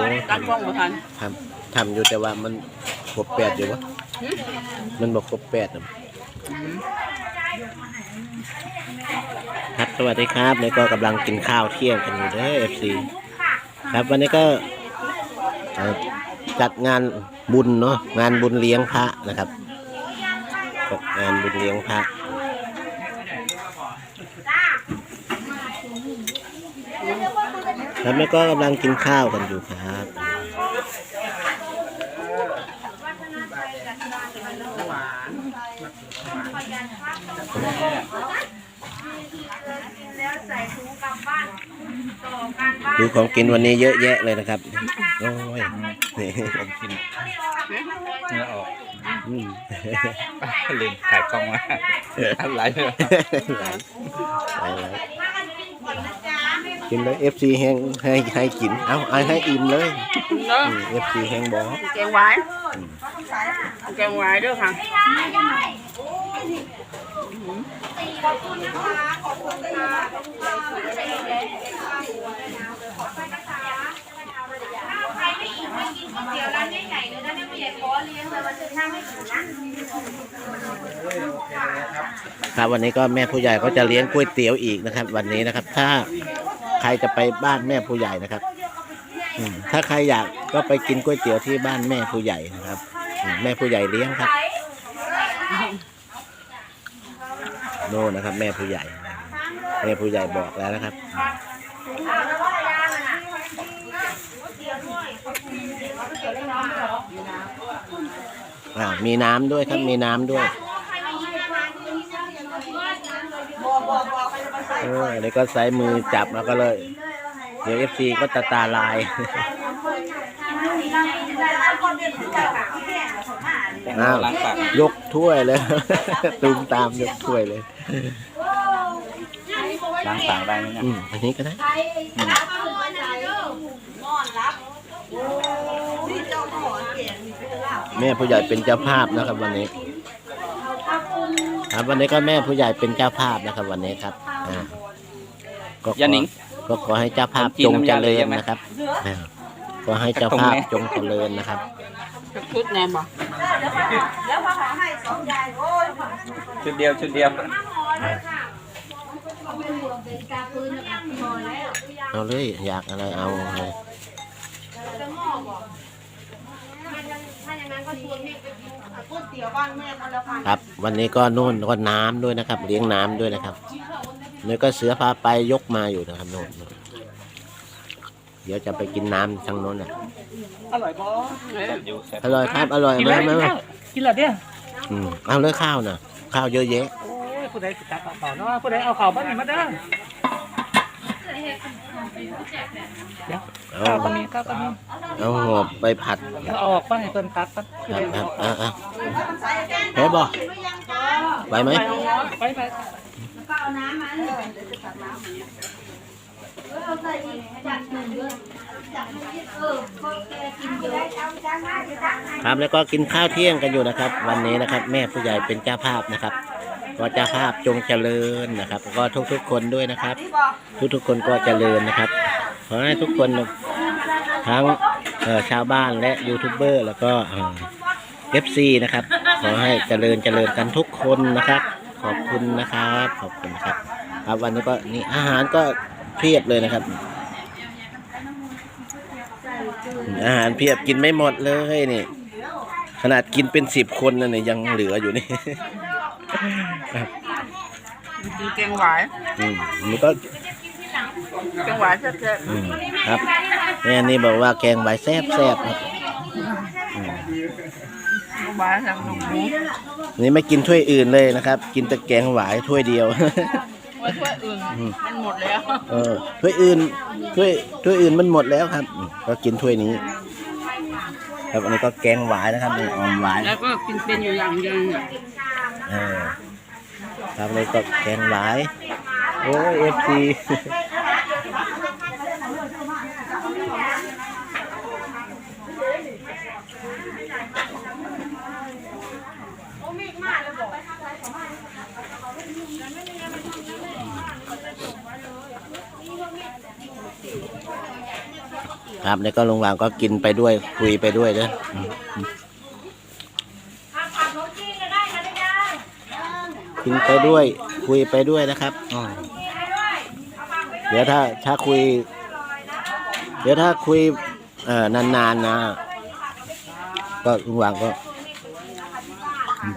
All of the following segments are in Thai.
อ้ตั้งกล้องมาทันทำทำอยู่แต่ว่ามันครบแปดอยู่วะมันบอกครบแปดอะครับสวัสดีครับนี่ก็กำลังกินข้าวเที่ยงกันอยู่เด้อเอฟซีครับวันนี้ก็เอ่อจัดงานบุญเนาะงานบุญเลี้ยงพระนะครับจัดงานบุญเลี้ยงพระ ครับแล้วก็กำลังกินข้าวกันอยู่ครับ ดูของกินวันนี้เยอะแยะเลยนะครับ โอ้ยนี่ผมกินเนื้อออกอืมลืมขายกล้องมาอะไรเนี่ยไหลไหลไหล กินเลยเอฟซีแห้งให้ให้กิน เอาเอาให้อิ่มเลยเนาะเอฟซีแห้งบอกแกงไว้แกงไว้ด้วยค่ะครับวันนี้ก็แม่ผู้ใหญ่ก็จะเลี้ยงก๋วยเตี๋ยวอีกนะครับ วันนี้นะครับ ถ้า ใครจะไปบ้านแม่ผู้ใหญ่นะครับอืมถ้าใครอยากก็ไปกินก๋วยเตี๋ยวที่บ้านแม่ผู้ใหญ่นะครับอืมแม่ผู้ใหญ่เลี้ยงครับ โน่นนะครับ แม่ผู้ใหญ่แม่ผู้ใหญ่บอกแล้วนะครับ อ่ามีน้ำด้วยครับมีน้ำด้วยเออ แล้วก็ใช้มือจับแล้วก็เลย เดี๋ยวเอฟซีก็ตาตาลายอ้าวล้างปากยกถ้วยเลย ตูมตามยกถ้วยเลยล้างปากได้ไหมเนี่ยอืมอันนี้ก็ได้แม่ผู้ใหญ่เป็นเจ้าภาพนะครับวันนี้ ครับวันนี้ก็แม่ผู้ใหญ่เป็นเจ้าภาพนะครับวันนี้ครับ อ่าก็ขอยาหนิง ก็ขอให้เจ้าภาพผมกินจงเจน้ำยาเลยริญใช่ไหมนะครับอ่าขอให้เจ้าภาพจงเจริญนะครับ ชุดแนมบอกชุดเดียวชุดเดียวเอาเลยอยากอะไรเอาเลยครับ วันนี้ก็นู่นก็น้ำด้วยนะครับ เลี้ยงน้ำด้วยนะครับ นี่ก็เสือพาไปยกมาอยู่นะครับโน่นนู่นเดี๋ยวจะไปกินน้ำทางโน้นน่ะอร่อยปะอยู่แซ่บอร่อยครับอร่อยกินไหมแล้วไหมกินแล้วเนี่ยอืมเอาเลยข้าวน่ะข้าวเยอะแยะโอ้ยผู้ใดสิตักเอาเปล่าเนาะผู้ใดเอาเข่าวบ้านนี่มาเด้อเดี๋ยวเอาข้าวก็มีข้าวก็มีเอาหอบไปผัดเอาออกไปให้เพิ่นตัดตัดครับครับอะอะเฮ้ยบอกไปไหม ไปไป ครับแล้วก็กินข้าวเที่ยงกันอยู่นะครับ วันนี้นะครับ แม่ผู้ใหญ่เป็นเจ้าภาพนะครับ ก็เจ้าภาพจงเจริญนะครับ ก็ทุกๆคนด้วยนะครับ ทุกๆคนก็เจริญนะครับขอให้ทุกคนทั้งเอ่อชาวบ้านและยูทูบเบอร์แล้วก็เอฟซีนะครับ ขอให้เจริญเจริญกันทุกคนนะครับ ขอบคุณนะครับ ขอบคุณครับ ครับวันนี้ก็นี่อาหารก็เพียบเลยนะครับ อาหารเพียบกินไม่หมดเลยนี่ขนาดกินเป็นสิบคนนั่นนี่ยังเหลืออยู่นี่ ครับกินแกงไว้อืมมันก็แกงไว้แซ่บอืมครับแม่นี่บอกว่าแกงใบแซ่บแซ่บครับ อืมๆไว้ทำหนุ่มหมูนี่ไม่กินถ้วยอื่นเลยนะครับ กินแต่แกงหวายถ้วยเดียว ไว้ถ้วยอื่นมันหมดแล้วเออถ้วยอื่นถ้วยถ้วยอื่นมันหมดแล้วครับอืมก็กินถ้วยนี้ ครับอันนี้ก็แกงหวายนะครับนี่ออมหวายแล้วก็กินเป็นอยู่อย่างเดียวเนี่ยเออครับอันนี้ก็แกงหวายโอ้เอฟซี ครับแล้วก็ลุงวางก็กินไปด้วยคุยไปด้วยเด้ออืมกินไปด้วย คุยไปด้วยนะครับอ๋อเดี๋ยวถ้าถ้าคุย เดี๋ยวถ้าคุยเอ่อนานๆนะก็ลุงวางก็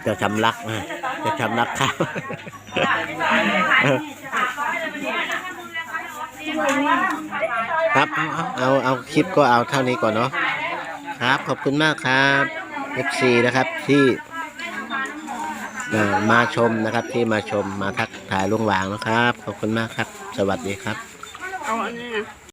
จะชำรักนะจะชำรักข้าว ครับเอาเอาเอาคลิปก็เอาเท่านี้ก่อนเนาะครับขอบคุณมากครับ FC นะครับที่มาชมนะครับที่มาชมมาทักถ่ายลุงหวางนะครับ ขอบคุณมากครับ สวัสดีครับ เอาอันนี้